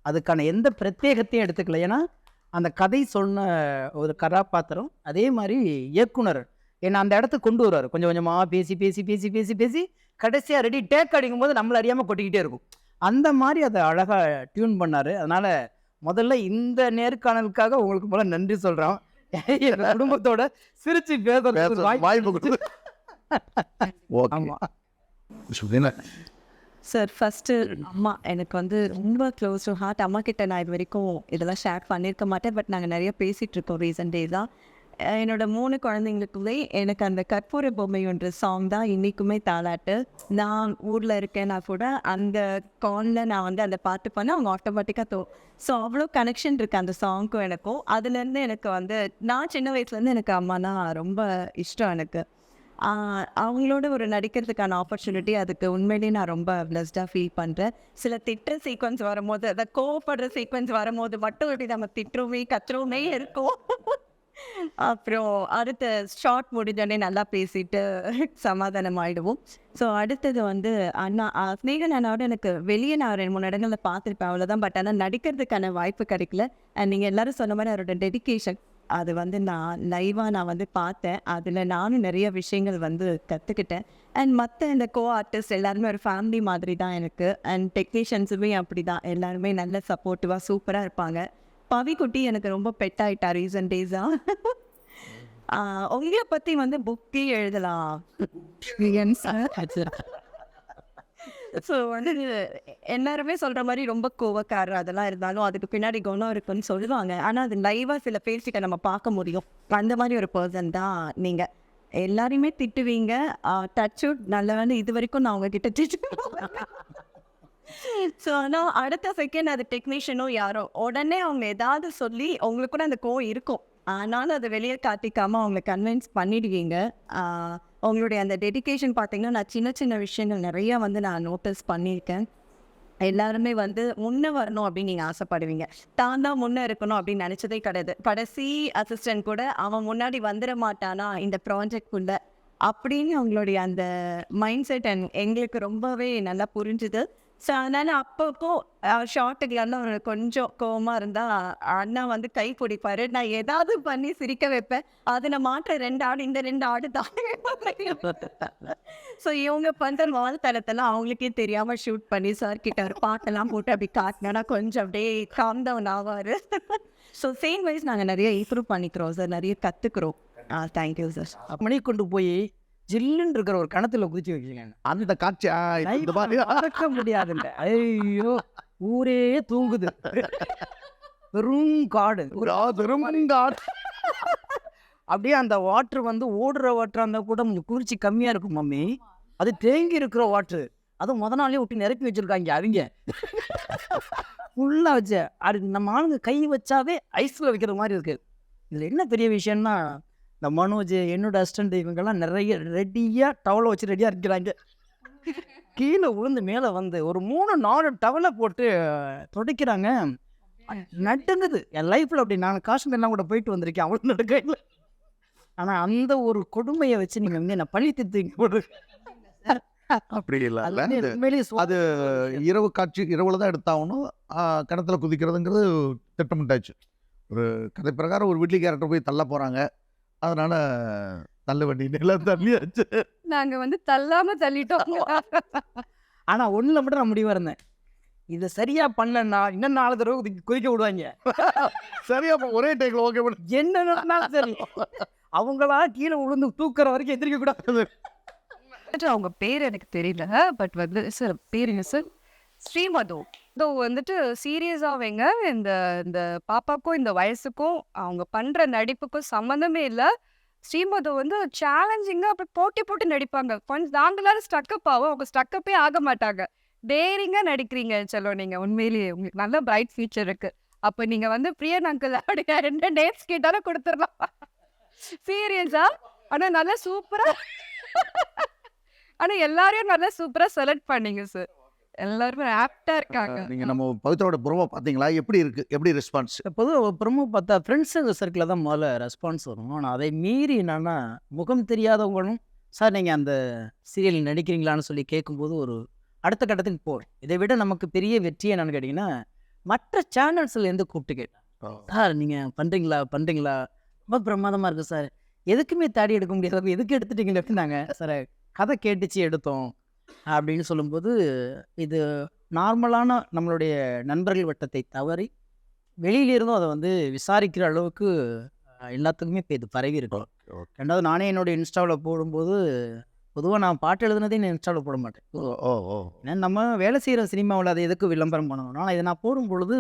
அதுக்கான எந்த பிரத்யேகத்தையும் எடுத்துக்கல. ஏன்னா அந்த கதை சொன்ன ஒரு கதாபாத்திரம் அதே மாதிரி இயக்குனர் என்னை அந்த இடத்துக்கு கொண்டு வருவார். கொஞ்சம் கொஞ்சமாக பேசி பேசி பேசி பேசி பேசி கடைசியாக ரெடி டேக் அடிக்கும்போது நம்மள அறியாமல் கொட்டிக்கிட்டே இருக்கும். அந்த மாதிரி அதை அழகாக டியூன் பண்ணார். அதனால் முதல்ல இந்த நேர்காணலுக்காக உங்களுக்கு போல நன்றி சொல்கிறோம் என் குடும்பத்தோட சிரிச்சு பேசுறதுக்கு பேச வாய்ப்பு ஆமாம் சுதீன சார் ஃபஸ்ட்டு அம்மா எனக்கு வந்து ரொம்ப க்ளோஸ் டு ஹார்ட் அம்மா கிட்ட நான் இது வரைக்கும் இதெல்லாம் ஷேர் பண்ணியிருக்க மாட்டேன். பட் நாங்கள் நிறைய பேசிகிட்டு இருக்கோம் ரீசன்ட் டேஸாக என்னோட மூணு குழந்தைங்களுக்குள்ளே எனக்கு அந்த கற்பூர பொம்மைன்ற சாங் தான் இன்றைக்குமே தாளாட்டு நான் ஊரில் இருக்கேன்னா கூட அந்த காலில் நான் வந்து அந்த பாட்டு பண்ண அவங்க ஆட்டோமேட்டிக்காக தோ ஸோ அவ்வளோ கனெக்ஷன் இருக்குது அந்த சாங்க்கும் எனக்கும். அதுலேருந்து எனக்கு வந்து நான் சின்ன வயசுலேருந்து எனக்கு அம்மானா ரொம்ப இஷ்டம் எனக்கு. அவங்களோட ஒரு நடிக்கிறதுக்கான ஆப்பர்ச்சுனிட்டி அதுக்கு உண்மையிலேயே நான் ரொம்ப பிளஸ்டாக ஃபீல் பண்ணுறேன் சில திட்டுற சீக்வன்ஸ் வரும்போது அதை கோவப்படுற சீக்வன்ஸ் வரும்போது மட்டும் இப்படி நம்ம திட்டுறோமே கத்துறோமே இருக்கும். அப்புறம் அடுத்த ஷார்ட் முடிஞ்சோடனே நல்லா பேசிட்டு சமாதானம் ஆயிடுவோம் ஸோ அடுத்தது வந்து அண்ணா ஆஹ் ஸ்நேகன் அண்ணாவோட எனக்கு வெளியே நான் ரெண்டு மூணு இடங்களில் பார்த்துருப்பேன் அவ்வளோதான் பட் ஆனால் நடிக்கிறதுக்கான வாய்ப்பு கிடைக்கல. அண்ட் நீங்கள் எல்லாரும் சொன்ன மாதிரி அவரோட டெடிகேஷன் அது வந்து நான் லைவாக நான் வந்து பார்த்தேன். அதில் நானும் நிறைய விஷயங்கள் வந்து கற்றுக்கிட்டேன் அண்ட் மற்ற இந்த கோ ஆர்டிஸ்ட் எல்லாருமே ஒரு ஃபேமிலி மாதிரி தான் எனக்கு. அண்ட் டெக்னீஷியன்ஸுமே அப்படி தான் எல்லாருமே நல்ல சப்போர்ட்டிவாக சூப்பராக இருப்பாங்க. பவிக்குட்டி எனக்கு ரொம்ப பெட் ஆயிட்டா ரீசன்ட் டேஸாக உங்களை பற்றி வந்து புக்கே எழுதலாம். ஸோ வந்து எல்லாருமே சொல்கிற மாதிரி ரொம்ப கோவக்காரர் அதெல்லாம் இருந்தாலும் அதுக்கு பின்னாடி குணம் இருக்குன்னு சொல்லுவாங்க. ஆனால் அது லைவாக சில பேர்கிட்ட நம்ம பார்க்க முடியும். அந்த மாதிரி ஒரு பர்சன் தான் நீங்கள் எல்லாரையுமே திட்டுவீங்க. டச் நல்ல வேலை இது வரைக்கும் நான் உங்ககிட்ட திட்டு ஸோ ஆனால் அடுத்த செகண்ட் அது டெக்னீஷியனோ யாரோ உடனே அவங்க ஏதாவது சொல்லி உங்களுக்கு கூட அந்த கோவம் இருக்கும். ஆனாலும் அதை வெளியே காட்டிக்காமல் அவங்களை கன்வின்ஸ் பண்ணிடுவீங்க. உங்களுடைய அந்த டெடிகேஷன் பார்த்தீங்கன்னா நான் சின்ன சின்ன விஷயங்கள் நிறையா வந்து நான் நோட்டீஸ் பண்ணியிருக்கேன். எல்லாருமே வந்து முன்னே வரணும் அப்படின்னு நீங்கள் ஆசைப்படுவீங்க. தான் தான் முன்னே இருக்கணும் அப்படின்னு நினச்சதே கிடையாது. கடைசி அசிஸ்டன்ட் கூட அவன் முன்னாடி வந்துட மாட்டானா இந்த ப்ராஜெக்ட்குள்ளே அப்படின்னு அவங்களுடைய அந்த மைண்ட் செட் எங்களுக்கு ரொம்பவே நல்லா புரிஞ்சுது. ஸோ அதனால் அப்பப்போ ஷார்ட்டுகளெல்லாம் ஒரு கொஞ்சம் கோவமாக இருந்தால் அண்ணா வந்து கை பிடிப்பாரு. நான் ஏதாவது பண்ணி சிரிக்க வைப்பேன். அதில் மாற்ற ரெண்டு ஆடு இந்த ரெண்டு ஆடு தான். ஸோ இவங்க பண்ணுற வாழ்த்தனத்தெல்லாம் அவங்களுக்கே தெரியாமல் ஷூட் பண்ணி சார் கிட்ட ஒரு பாட்டெல்லாம் போட்டு அப்படி காட்டினா கொஞ்சம் அப்படியே காம் டவுன் ஆவார். ஸோ சேம் வைஸ் நாங்கள் நிறைய இம்ப்ரூவ் பண்ணிக்கிறோம் சார் நிறைய கற்றுக்குறோம் ஆ தேங்க்யூ சார் மணி கொண்டு போய் ஜில்லுன்னு இருக்கிற ஒரு கணத்துல குதிச்சு வச்சுக்கங்க அந்த காட்சி இந்த மாதிரி மறக்க முடியாதுங்க. ஐயோ ஊரே தூங்குது. வெறும் காடு. ஒரு திருமங்காடு அப்படியே அந்த வாட்டர் வந்து ஓடுற வாட்டர் இருந்தால் கூட கொஞ்சம் குளிர்ச்சி கம்மியாக இருக்கும் மம்மி. அது தேங்கி இருக்கிற வாட்டர் அதுவும் முத நாளே விட்டு நிரப்பி வச்சிருக்காங்க அவங்க. ஃபுல்லாக வச்சு. அது நம்ம ஆளுங்க கை வச்சாவே ஐஸில் வைக்கிற மாதிரி இருக்கு. இதில் என்ன பெரிய விஷயம்னா இந்த மனோஜ் என்னோட அசிஸ்டண்ட் இவங்கெல்லாம் நிறைய ரெடியாக டவலை வச்சு ரெடியாக இருக்கிறாங்க. கீழே விழுந்து மேலே வந்து ஒரு மூணு நாலு டவலை போட்டு துடைக்கிறாங்க. நடுங்குது. என் லைஃப்பில் அப்படி நான் காஷ்மீர்லாம் கூட போயிட்டு வந்திருக்கேன். அவ்வளோ நடுக்கையில் ஆனால் அந்த ஒரு கொடுமையை வச்சு நீங்கள் வந்து என்ன பழி திட்டுங்க போடு அப்படி இல்லை. அது இரவு காட்சி இரவுல தான் எடுத்தாகணும். கிணத்துல குதிக்கிறதுங்கிறது திட்டமிட்டாச்சு. ஒரு கதை பிரகாரம் ஒரு விட்லி கேரக்டர் போய் தள்ள போறாங்க. அதனால தள்ள வண்டி நிலம் தள்ளியாச்சு நாங்க வந்து தள்ளாம தள்ளிட்டோம். ஆனா ஒண்ணுல மட்டும் நான் முடிவா இருந்தேன். இதை சரியா பண்ணலன்னா இன்னும் நாலு தடவை குதி- குதிக்க விடுவாங்க. சரியா அப்ப ஒரே டைம்ல ஓகே பண்ணு. என்ன நடந்தாலும் சரி. அவங்களா கீழே விழுந்து தூக்குற வரைக்கும் எந்திரிக்க கூடாது. அவங்க பேர் எனக்கு தெரியல பட் வந்து சார் பேர் என்ன சார் ஸ்ரீமது. ஸோ வந்துட்டு சீரியஸாக வைங்க இந்த இந்த பாப்பாக்கும் இந்த வயசுக்கும் அவங்க பண்ணுற நடிப்புக்கும் சம்மந்தமே இல்லை. ஸ்ரீமது வந்து சேலஞ்சிங்காக அப்படி போட்டி போட்டு நடிப்பாங்க. கொஞ்சம் நாங்களாலும் ஸ்டக்கப் ஆகும் அவங்க ஸ்டக்கப்பே ஆக மாட்டாங்க. டேரிங்காக நடிக்கிறீங்க செல்லோ நீங்கள் உண்மையிலேயே உங்களுக்கு நல்ல பிரைட் ஃபியூச்சர் இருக்குது அப்போ நீங்கள் வந்து பிரியன் அங்கிள் அப்படியா ரெண்டு நேம்ஸ் கேட்டாலும் கொடுத்துடலாம். சீரியஸா? ஆனால் நல்லா சூப்பராக ஆனால் எல்லாரையும் நல்லா சூப்பராக செலக்ட் பண்ணீங்க சார் எல்லாருமே ஆப்டா இருக்காங்க. நீங்க நம்ம பவித்ரோட புறமா பாத்தீங்களா? எப்படி இருக்கு? எப்படி ரெஸ்பான்ஸ்? பொதுவாக ப்ரமோ பார்த்தா ஃப்ரெண்ட்ஸுங்க சர்க்கிளில் தான் முதல்ல ரெஸ்பான்ஸ் வரும். ஆனால் அதை மீறி என்னன்னா முகம் தெரியாதவங்களும் சார் நீங்கள் அந்த சீரியல் நடிக்கிறீங்களான்னு சொல்லி கேட்கும்போது ஒரு அடுத்த கட்டத்துக்கு போகிறோம் இதை விட நமக்கு பெரிய வெற்றி என்னன்னு கேட்டிங்கன்னா மற்ற சேனல்ஸ்லேருந்து கூப்பிட்டு கேட்டேன். சார் நீங்கள் பண்ணுறீங்களா பண்ணுறீங்களா ரொம்ப பிரமாதமாக இருக்குது சார் எதுக்குமே தாடி எடுக்க முடியாது எதுக்கு எடுத்துட்டீங்க அப்படின்னாங்க. சார் கதை கேட்டுச்சு எடுத்தோம். அப்படின்னு சொல்லும்போது இது நார்மலான நம்மளுடைய நண்பர்கள் வட்டத்தை தவறி வெளியில இருந்தும் அதை வந்து விசாரிக்கிற அளவுக்கு எல்லாத்துக்குமே இப்போ இது பரவி இருக்கும் ரெண்டாவது நானே என்னோட இன்ஸ்டாவில் போடும்போது பொதுவாக நான் பாட்டு எழுதுனதே நான் இன்ஸ்டாவில் போட மாட்டேன். ஓ ஓ ஓ. ஏன்னா நம்ம வேலை செய்கிற சினிமாவில் அதை எதுக்கு விளம்பரம் பண்ணணும்? ஆனால் இதை நான் போடும் பொழுது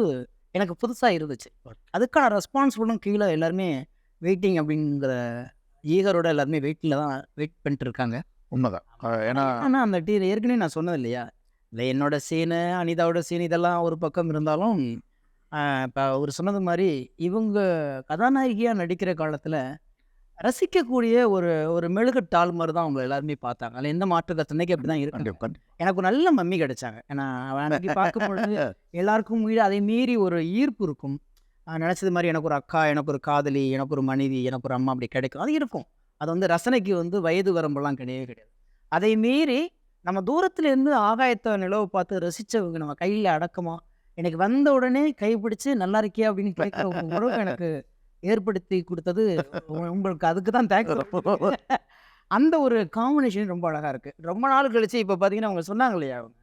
எனக்கு புதுசாக இருந்துச்சு. அதுக்கான ரெஸ்பான்சிபிளும் கீழே எல்லாருமே வெயிட்டிங் அப்படிங்கிற ஈகரோட எல்லாருமே வெயிட்டில் தான் வெயிட் பண்ணிட்டு இருக்காங்க. உண்மைதான். ஏன்னா ஆனால் அந்த டீ ஏற்கனவே நான் சொன்னது இல்லையா இல்லை என்னோட சீனு அனிதாவோட சீன் இதெல்லாம் ஒரு பக்கம் இருந்தாலும் இப்போ அவர் சொன்னது மாதிரி இவங்க கதாநாயகியாக நடிக்கிற காலத்தில் ரசிக்கக்கூடிய ஒரு ஒரு மெழுகுட்டாள் மாதிரி தான் அவங்க எல்லாருமே பார்த்தாங்க. அதில் எந்த மாற்று கத்தனைக்கு அப்படி தான் இருக்கு எனக்கு நல்ல மம்மி கிடைச்சாங்க. ஏன்னா அன்னைக்கு பார்க்கும் பொழுது எல்லாருக்கும் மீறி அதை மீறி ஒரு ஈர்ப்பு இருக்கும். நான் நினச்சது மாதிரி எனக்கு ஒரு அக்கா எனக்கு ஒரு காதலி எனக்கு ஒரு மனைவி எனக்கு ஒரு அம்மா அப்படி கிடைக்கும். அது இருக்கும். அது வந்து ரசனைக்கு வந்து வயது வரம்பெல்லாம் கிடையவே கிடையாது. அதை மீறி நம்ம தூரத்துல இருந்து ஆகாயத்தை நிலவை பார்த்து ரசிச்சவங்க நம்ம கையில் அடக்கமா எனக்கு வந்த உடனே கைப்பிடிச்சு நல்லா இருக்கியா? அப்படின்னு கேட்குற உறவு எனக்கு ஏற்படுத்தி கொடுத்தது உங்களுக்கு அதுக்கு தான் தேங்க்ஸ் அந்த ஒரு காம்பினேஷன் ரொம்ப அழகாக இருக்குது ரொம்ப நாள் கழிச்சு இப்போ பார்த்தீங்கன்னா அவங்க சொன்னாங்க இல்லையா அவங்க?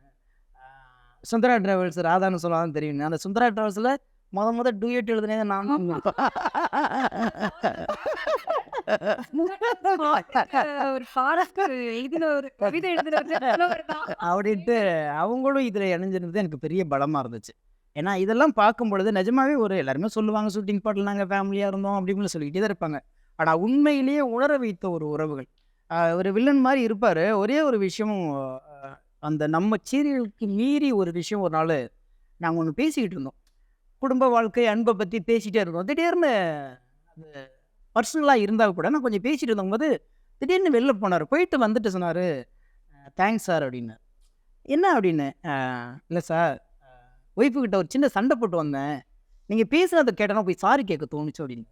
சுந்தரா டிராவல்ஸ் ராதான்னு சொல்லாதான் தெரியும். அந்த சுந்தரா டிராவல்ஸில் முத முத டூயட் எழுதுனே நான் அப்படின்ட்டு அவங்களும் இதில் இணைஞ்சிருந்தது எனக்கு பெரிய பலமாக இருந்துச்சு. ஏன்னா இதெல்லாம் பார்க்கும் பொழுது நிஜமாவே ஒரு எல்லாருமே சொல்லுவாங்க ஷூட்டிங் பாட்டில் நாங்கள் ஃபேமிலியாக இருந்தோம் அப்படின்னு சொல்லிக்கிட்டே தான் இருப்பாங்க. ஆனால் உண்மையிலேயே உணர வைத்த ஒரு உறவுகள். ஒரு வில்லன் மாதிரி இருப்பார். ஒரே ஒரு விஷயம் ஆஹ் அந்த நம்ம சீரியலுக்கு மீறி ஒரு விஷயம் ஒரு நாள் நாங்கள் ஒன்று பேசிக்கிட்டு இருந்தோம். குடும்ப வாழ்க்கை அன்பை பற்றி பேசிகிட்டே இருந்தோம். திடீர்னு அது பர்சனலாக இருந்தால் கூட நான் கொஞ்சம் பேசிகிட்டு இருந்தபோது திடீர்னு வெளில போனார். போயிட்டு வந்துட்டு சொன்னார் தேங்க்ஸ் சார் அப்படின்னு. என்ன அப்படின்னு? இல்லை சார் ஒய்ஃபு கிட்ட ஒரு சின்ன சண்டை போட்டு வந்தேன். நீங்கள் பேசுனதை கேட்டனா போய் சாரி கேட்க தோணுச்சு அப்படின்னு.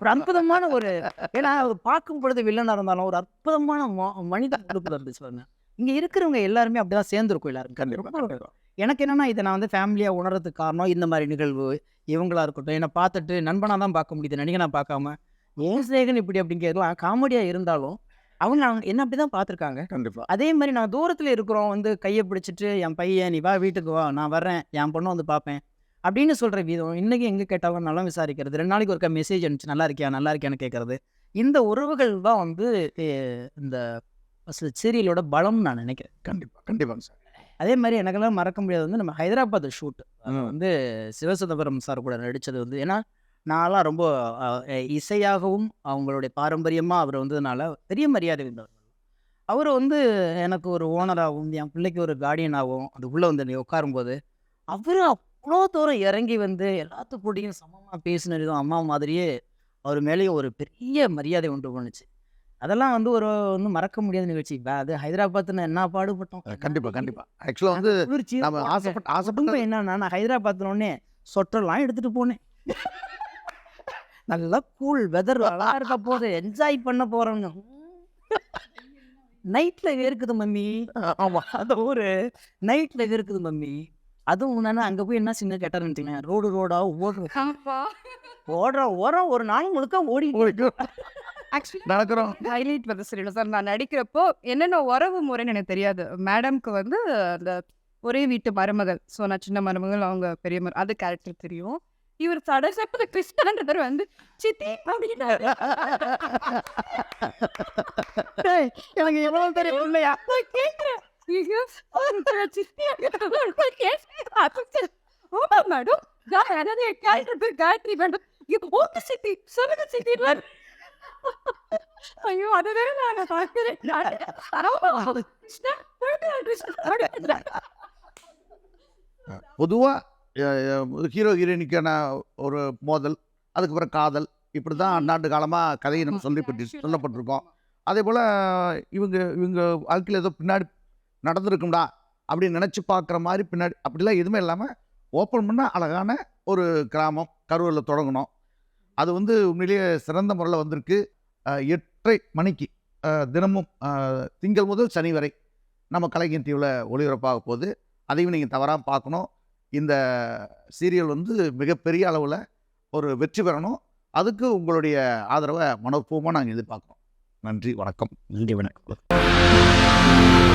ஒரு அற்புதமான ஒரு ஏன்னா பார்க்கும் பொழுது வில்லனாக இருந்தாலும் ஒரு அற்புதமான மனித கொடுப்புல இருந்துச்சு பாருங்க. இங்கே இருக்கிறவங்க எல்லாருமே அப்படிதான் சேர்ந்துருக்கும் எல்லாரும். எனக்கு என்னன்னா இதை நான் வந்து ஃபேமிலியாக உணர்றதுக்கு காரணம் இந்த மாதிரி நிகழ்வு. இவங்களா இருக்கட்டும். என்னை பார்த்துட்டு நண்பனாக தான் பார்க்க முடியுது. நடிகனாக பார்க்காம. ஏன் சிநேகன் இப்படி அப்படிங்கிறதுலாம் காமெடியாக இருந்தாலும் அவங்க என்ன அப்படி தான் பார்த்துருக்காங்க. கண்டிப்பா. அதே மாதிரி நான் தூரத்தில் இருக்கிறோம் வந்து கையை பிடிச்சிட்டு என் பையன் நீ வா வீட்டுக்கு வா நான் வர்றேன். என் பொண்ணை வந்து பார்ப்பேன். அப்படின்னு சொல்கிற வீதம் இன்றைக்கி எங்கே கேட்டாலும் நல்லா விசாரிக்கிறது. ரெண்டு நாளைக்கு ஒருக்கா மெசேஜ் அனுப்பிச்சு நல்லா இருக்கியா? நல்லா இருக்கியான்னு கேட்குறது இந்த உறவுகள் தான் வந்து இந்த சீரியலோட பலம் நான் நினைக்கிறேன். கண்டிப்பா. கண்டிப்பாங்க சார். அதே மாதிரி எனக்கெல்லாம் மறக்க முடியாது வந்து நம்ம ஹைதராபாத் ஷூட். வந்து சிவசுந்தரம் சார் கூட நடித்தது வந்து ஏன்னா நான்லாம் ரொம்ப இசையாகவும் அவங்களுடைய பாரம்பரியமாக அவர் வந்ததுனால பெரிய மரியாதை இருந்தவர். அவர் வந்து எனக்கு ஒரு ஓனராகவும் என் பிள்ளைக்கு ஒரு கார்டியனாகவும் அது உள்ளே வந்து நீ உட்காரும்போது அவர் அவ்வளோ தூரம் இறங்கி வந்து எல்லாத்துக்கூடயும் சமமாக பேசினதும் அம்மா மாதிரியே அவர் மேலேயும் ஒரு பெரிய மரியாதை உண்டு பண்ணுச்சு அதெல்லாம் வந்து ஒரு ஒன்றும் மறக்க முடியாத நிகழ்ச்சி. அது ஹைதராபாத்னு என்ன பாடுபட்டோம் அஹ் கண்டிப்பா கண்டிப்பா. ஆக்சுவலா வந்து குளிர்ச்சி நம்ம ஆசைப்பட்ட ஆசைப்பட்ட என்னன்னா நான் ஹைதராபாத்ல உடனே சொட்டெல்லாம் எடுத்துட்டு போனேன். நல்லா கூல் வெதர் நல்லா இருக்க போது என்ஜாய் பண்ண போறோங்க. நைட்ல இருக்குது மம்மி. ஆமா. அந்த ஊரு நைட்ல இருக்குது மம்மி. அதுவும் என்னன்னா அங்க போய் என்ன சின்ன கேட்டாருன்னு ரோடு ரோடா ஓடுற. ஆமா. ஓடுற ஓரம் ஒரு நாள் முழுக்க ஓடி ஆக்சுவலி நடக்கிறோம். ஹைலைட் வந்து சரியில்லை சார் நான் நடிக்கிறப்போ என்னென்ன உறவு முறைன்னு எனக்கு தெரியாது. மேடம்க்கு வந்து அந்த ஒரே வீட்டு மருமகள். ஸோ நான் சின்ன மருமகள் அவங்க பெரிய மரு அது கேரக்டர் தெரியும். இவர் சடசப்பத கிருஷ்ணன்றவர் வந்து சித்தி! அப்படின்னாரு. எனக்கு எவ்வளவு தெரியும். இல்லையா நான் கேட்கிறேன் ஆமா மேடம் நான் அதாவது கேரக்டர் காயத்ரி மேடம் ஓகே சித்தி சொல்லுங்க சித்தி ஐயோ அதுவே நான் பார்க்கிறேன் நான் பரவாயில்ல. கிருஷ்ணா கிருஷ்ணா கிருஷ்ணா பொதுவா ஹீரோ ஹீரோயினுக்கான ஒரு மோதல் அதுக்கப்புறம் காதல் இப்படி தான் அந்நாட்டு காலமாக கதையை நம்ம சொல்லப்பட்டு சொல்லப்பட்டிருக்கோம் அதே போல் இவங்க இவங்க வாழ்க்கையில் ஏதோ பின்னாடி நடந்திருக்கும்டா அப்படின்னு நினச்சி பார்க்குற மாதிரி பின்னாடி அப்படிலாம் எதுவுமே இல்லாமல் ஓப்பன் பண்ணால் அழகான ஒரு கிராமம் கரூரில் தொடங்கணும் அது வந்து உண்மையிலேயே சிறந்த முறையில் வந்திருக்கு. எட்டரை மணிக்கு தினமும் திங்கள் முதல் சனி வரை நம்ம கலைஞர் டிவியில் ஒளிபரப்பாக போகுது. அதையும் நீங்கள் தவறாமல் பார்க்கணும். இந்த சீரியல் வந்து மிகப்பெரிய அளவில் ஒரு வெற்றி பெறணும். அதுக்கு உங்களுடைய ஆதரவை மனப்பூர்வமாக நாங்கள் எதிர்பார்க்குறோம். நன்றி வணக்கம். நன்றி வணக்கம்.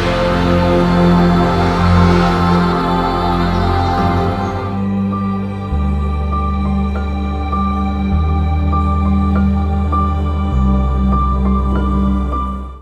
Música